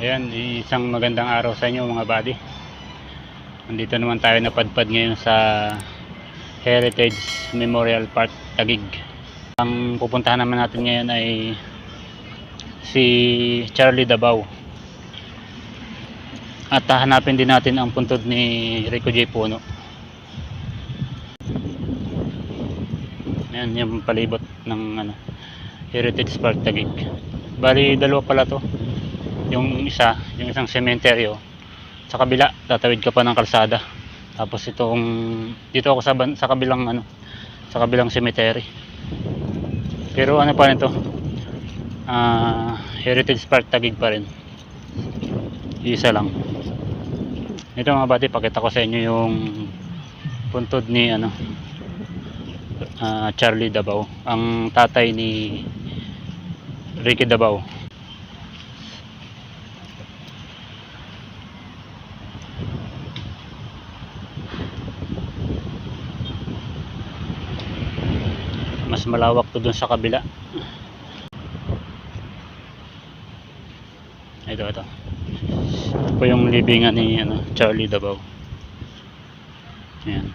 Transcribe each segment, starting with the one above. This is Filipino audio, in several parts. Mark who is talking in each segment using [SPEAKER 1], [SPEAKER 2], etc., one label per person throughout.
[SPEAKER 1] Ayan, isang magandang araw sa inyo mga buddy. Nandito naman tayo napadpad ngayon sa Heritage Memorial Park Taguig. Ang pupuntahan naman natin ngayon ay si Charlie Dabao. At hahanapin din natin ang puntod ni Rico J. Puno. Ayan, yung palibot ng ano, Heritage Park Taguig. Bali, dalawa pala to yung isa, yung isang sementeryo. Sa kabila, tatawid ka pa ng kalsada. Tapos itong dito ako sa, sa kabilang ano sa kabilang cemetery. Pero ano pa nito ah Heritage Park Tagig pa rin. Isa lang. Ito mga bati pakita ko sa inyo yung puntod ni ano ah, Charlie Dabao ang tatay ni Ricky Dabao mas malawak to dun sa kabila. Ito ito. Ito po yung libingan ni ano, Charlie Dabao yan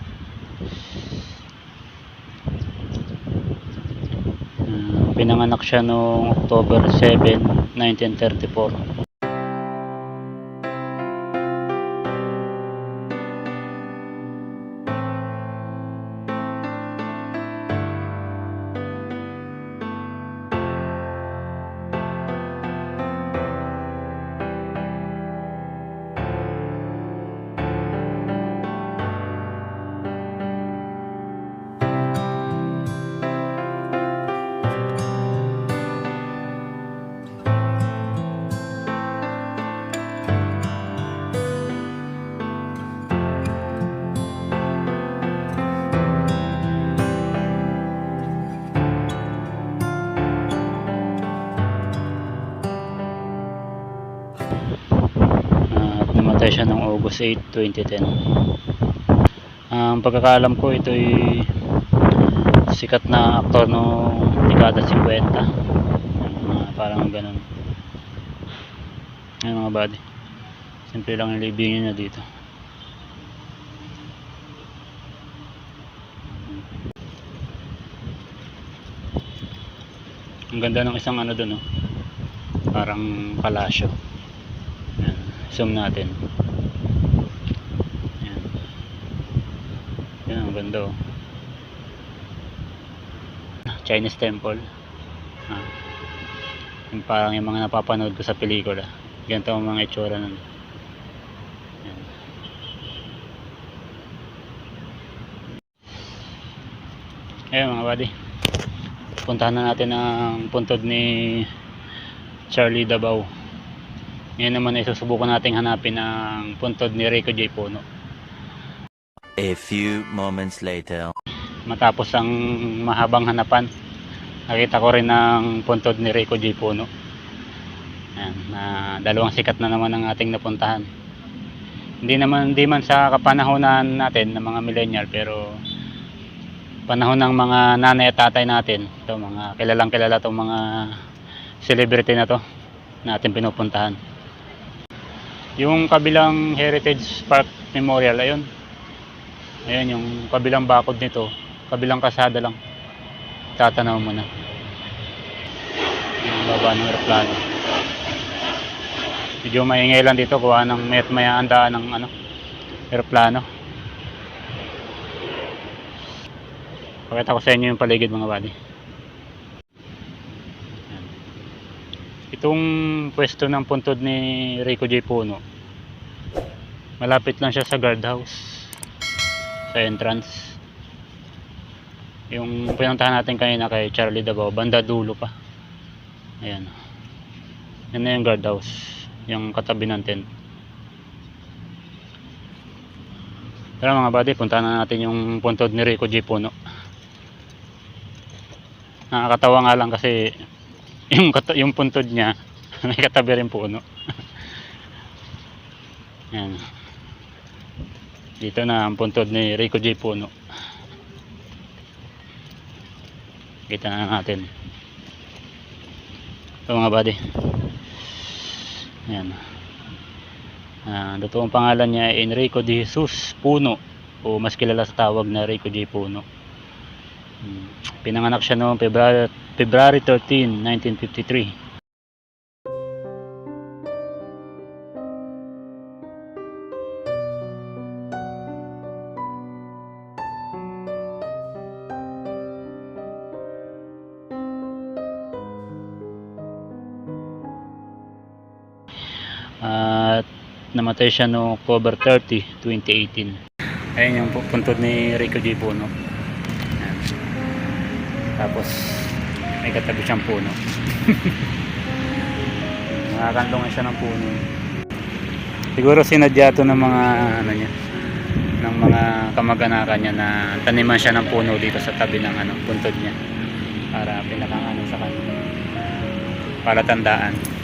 [SPEAKER 1] Ah, pinanganak siya noong October 7 1934 siya noong August 8, 2010 ang pagkakaalam ko ito ay sikat na aktor noong dekada 50 mga parang ganun ayun mga buddy simple lang yung libingin niya dito ang ganda ng isang ano dun oh. parang palasyo. Zoom natin. Ayan. Yan, ang ganda oh. Chinese temple. Ah. Yung parang yung mga napapanood ko sa pelikula. Ganito ang mga itsura nun. Ayan. Mga buddy. Puntahan na natin ang puntod ni Charlie Dabao. Ngayon naman ay susubukan nating hanapin ang puntod ni Rico J. Puno.
[SPEAKER 2] A few moments later.
[SPEAKER 1] Matapos ang mahabang hanapan, nakita ko rin ang puntod ni Rico J. Puno. Ayan, na dalawang sikat na naman ang ating napuntahan. Hindi naman hindi man sa kapanahonan natin ng mga millennial pero panahon ng mga nanay at tatay natin, ito mga kilalang kilala tong mga celebrity na to natin pinupuntahan. Yung kabilang Heritage Park Memorial, ayun. Ayun yung kabilang bakod nito. Kabilang kasada lang. Tatanaw mo na. Yung baba ng aeroplano. Medyo maingay lang dito kuha ng met maya andaan ng ano, aeroplano. Pakita ko sa inyo yung paligid mga buddy. Itong pwesto ng puntod ni Rico J. Puno, malapit lang siya sa guardhouse, sa entrance. Yung pinuntahan natin kanina kay Charlie Dabao, banda dulo pa. Ayan. Yan na yung guardhouse, yung katabi ng tent. Tara mga buddy, puntahan na natin yung puntod ni Rico J. Puno. Nakakatawa nga lang kasi yung yung puntod niya may katabi rin puno yan dito na ang puntod ni Rico J. Puno kita na natin ito mga buddy yan Ah, totoong pangalan niya ay Enrico de Jesus Puno o mas kilala sa tawag na Rico J. Puno. Hmm. Pinanganak siya noong February, February 13, 1953. At namatay siya noong October 30, 2018. Ayun yung pu- puntod ni Rico J. Puno. Tapos may katabi siyang puno. Nakakantong siya ng puno. Siguro sinadya to ng mga ano niya ng mga kamag-anakan niya na taniman siya ng puno dito sa tabi ng ano, puntod niya para pinakang ano sa kanya para tandaan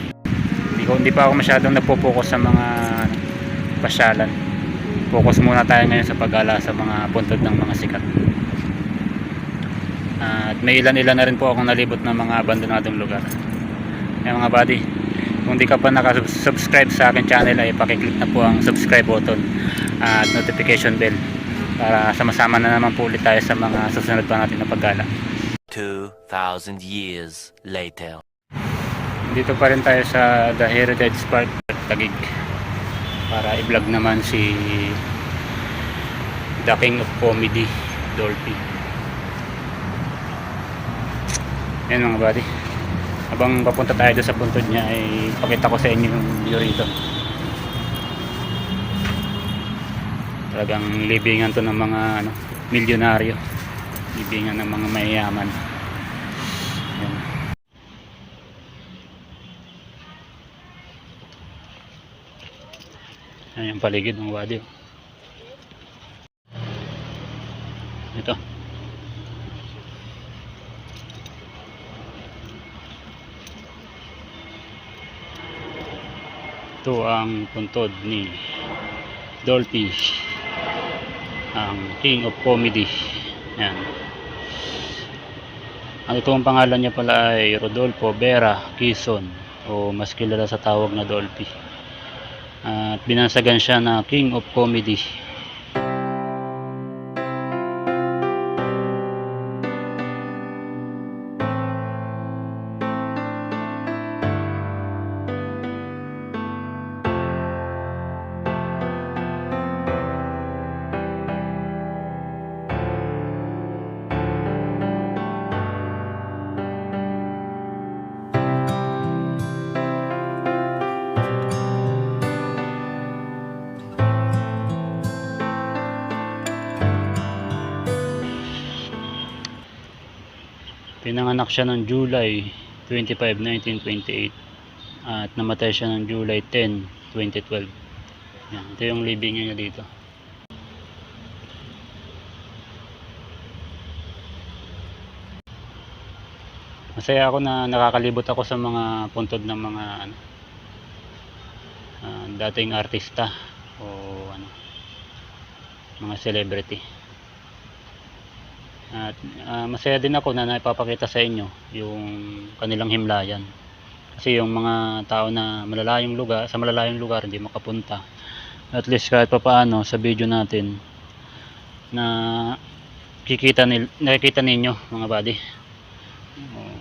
[SPEAKER 1] hindi, ko, hindi pa ako masyadong nagpo-focus sa mga ano, pasyalan. Focus muna tayo ngayon sa pag-ala sa mga puntod ng mga sikat. At may ilan-ilan na rin po akong nalibot ng mga abandonadong lugar. Yung mga buddy kung di ka pa nakasubscribe sa akin channel ay pakiclick na po ang subscribe button at notification bell para sama-sama na naman po ulit tayo sa mga susunod pa natin na paggala
[SPEAKER 2] 2,000 years later.
[SPEAKER 1] Dito pa rin tayo sa The Heritage Park Tagig para i-vlog naman si The King of Comedy Dolphy. Yan mga buddy. Habang papunta tayo doon sa puntod niya ay pakita ko sa inyo yung view rito. Talagang libingan to ng mga ano, milyonaryo. Libingan ng mga mayayaman Yan yung paligid ng wadi. Ito. Ito ang puntod ni Dolphy. Ang King of Comedy. Yan. Ang totoong pangalan niya pala ay Rodolfo Vera Quezon o mas kilala sa tawag na Dolphy at binansagan siya na King of Comedy pinanganak siya ng July 25, 1928 at namatay siya ng July 10, 2012 yan, ito yung living niya dito. Masaya ako na nakakalibot ako sa mga puntod ng mga ano, ah, dating artista o ano mga celebrity at ah, masaya din ako na naipapakita sa inyo yung kanilang himlayan. Kasi yung mga tao na malalayong lugar sa malalayong lugar hindi makapunta. At least kahit papaano sa video natin na kikita nil, nakikita ninyo mga buddy. Oh.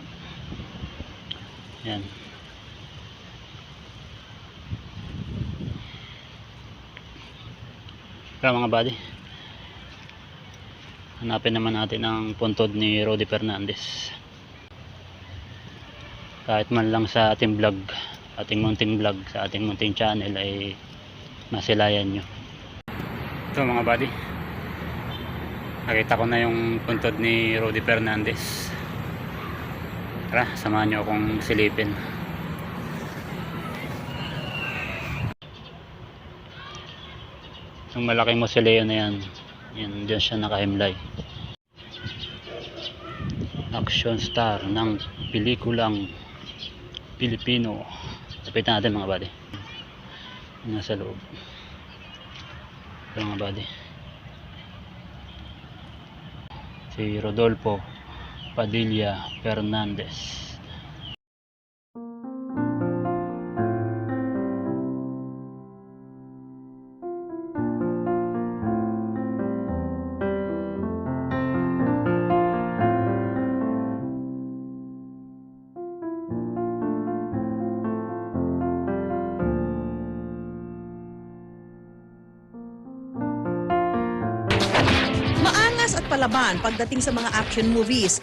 [SPEAKER 1] yan kaya mga buddy hanapin naman natin ang puntod ni Rodi Fernandez. Kahit man lang sa ating vlog ating munting vlog sa ating munting channel ay masilayan nyo. Ito mga buddy nakita ko na yung puntod ni Rodi Fernandez. Tara samahan nyo akong silipin. Yung malaking mosileo na yan yan dyan siya nakahimlay action star ng pelikulang Pilipino. Lapitan natin mga buddy. Nasa loob. Mga buddy. Si Rodolfo Padilla Fernandez
[SPEAKER 3] palaban pagdating sa mga action movies.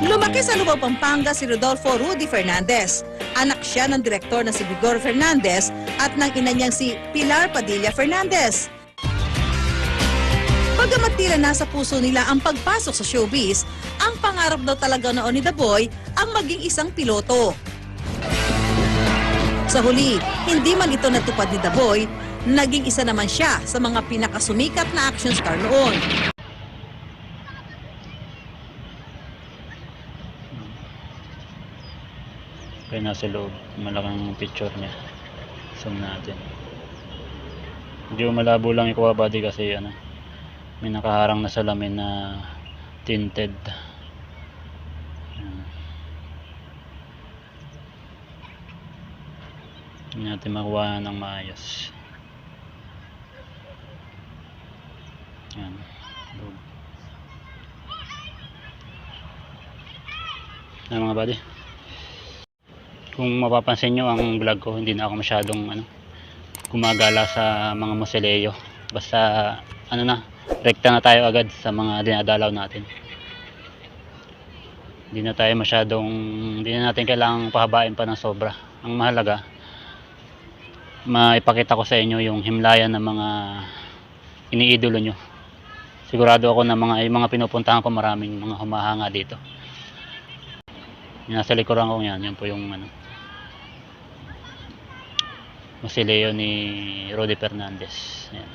[SPEAKER 3] Lumaki sa Lubao, Pampanga si Rodolfo Rudy Fernandez. Anak siya ng direktor na si Vigor Fernandez at ng ina niyang si Pilar Padilla Fernandez. Bagamat tila nasa puso nila ang pagpasok sa showbiz, ang pangarap daw talaga noon ni The Boy ang maging isang piloto. Sa huli, hindi man ito natupad ni The Boy, naging isa naman siya sa mga pinakasumikat na action star noon.
[SPEAKER 1] Kaya nasa loob, malaking picture niya. Zoom natin. Medyo malabo lang yung kuha body kasi ano, may nakaharang na salamin na tinted. Hindi natin makuha ng maayos. Ano mga buddy? Kung mapapansin nyo ang vlog ko, hindi na ako masyadong ano, gumagala sa mga musileo. Basta ano na, rekta na tayo agad sa mga dinadalaw natin. Hindi na tayo masyadong, hindi na natin kailangang pahabain pa ng sobra. Ang mahalaga, maipakita ko sa inyo yung himlayan ng mga iniidolo nyo. Sigurado ako na mga, yung mga pinupuntahan ko maraming mga humahanga dito. Yung nasa likuran ko yan, yan po yung ano, Musileo ni Rodi Fernandez. Ayan.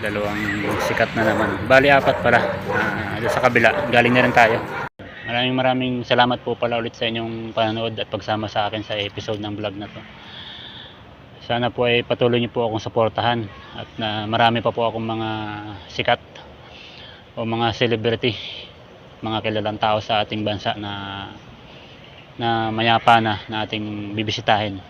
[SPEAKER 1] Dalawang sikat na naman. Bali, apat pala. Ah, doon sa kabila. Galing na rin tayo. Maraming maraming salamat po pala ulit sa inyong panonood at pagsama sa akin sa episode ng vlog na to. Sana po ay patuloy niyo po akong suportahan at na marami pa po akong mga sikat o mga celebrity, mga kilalang tao sa ating bansa na na mayapa na na ating bibisitahin